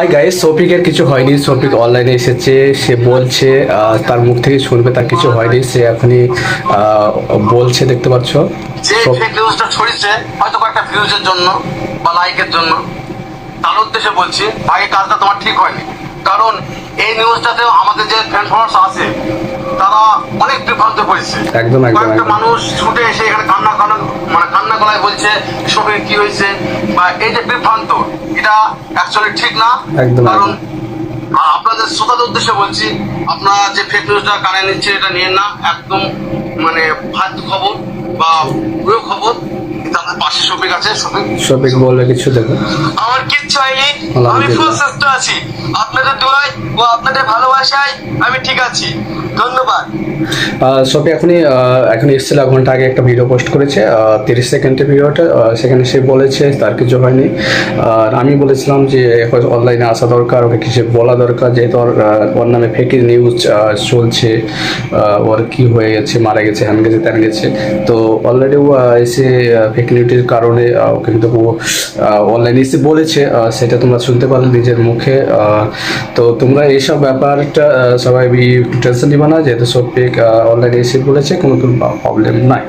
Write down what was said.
Hi guys সফিকের কিছু হয়নি। সফিক অনলাইনে এসেছে সে বলছে তার মুখ থেকে শুনবে তার কিছু হয়নি। সে এখনই বলছে দেখতে পাচ্ছ? যে নিউজটা ছড়িয়েছে হয়তো কয়েকটা ভিউজের জন্য বা লাইকের জন্য। তার উদ্দেশ্যে বলছি ভাই কাজটা তোমার ঠিক হয়নি। কারণ এই নিউজটাতেও আমাদের যে ফ্রেন্ড ফলোয়ার্স আছে তারা অনেক বিভ্রান্ত করেছে একদম, একদম, একদম। মানুষ ছুটে এসে এখানে কান্না কান্না মানে কান্না গলায় বলছে শরীর কি হয়েছে? বা এই যে বিভ্রান্ত এটা অ্যাকচুয়ালি ঠিক না। একদম, কারণ আপনাদের শ্রোতাদের উদ্দেশ্যে বলছি আপনারা যে ফেক নিউজটা কানে নিচ্ছে এটা নিয়ে না। একদম মানে ফালতু খবর বা পুরো খবর। কিন্তু পাশে শফিক আছে। শফিক? সফিক বলবে কিছু দেখো। আমার কিচ্ছু হয়নি। আমি ফুল সুস্থ আছি। আপনাদের দোয়ায় ও আপনাদের ভালোবাসায় আমি ঠিক আছি। ধন্যবাদ। সফি এখনই এখন এসেছিল, এক ঘণ্টা আগে একটা ভিডিও পোস্ট করেছে তিরিশ সেকেন্ডের ভিডিওটা সেখানে সে বলেছে, তার কিছু হয়নি। আর আমি বলেছিলাম যে অনলাইনে আসা দরকার, ওকে কিছু বলা দরকার, যেহেতু ওর নামে ফেক নিউজ চলছে ওর কি হয়ে গেছে, মারা গেছে হ্যান গেছে ত্যান গেছে তো অলরেডি ও এসে ফেক নিউজের কারণে ওকে কিন্তু অনলাইনে এসে বলেছে সেটা তোমরা শুনতে পারলে নিজের মুখে তো তোমরা এইসব ব্যাপারটা সবাই টেনশন নিবা। না যেহেতু সব পেক এসে বলেছে কোনো কোনো প্রবলেম নাই।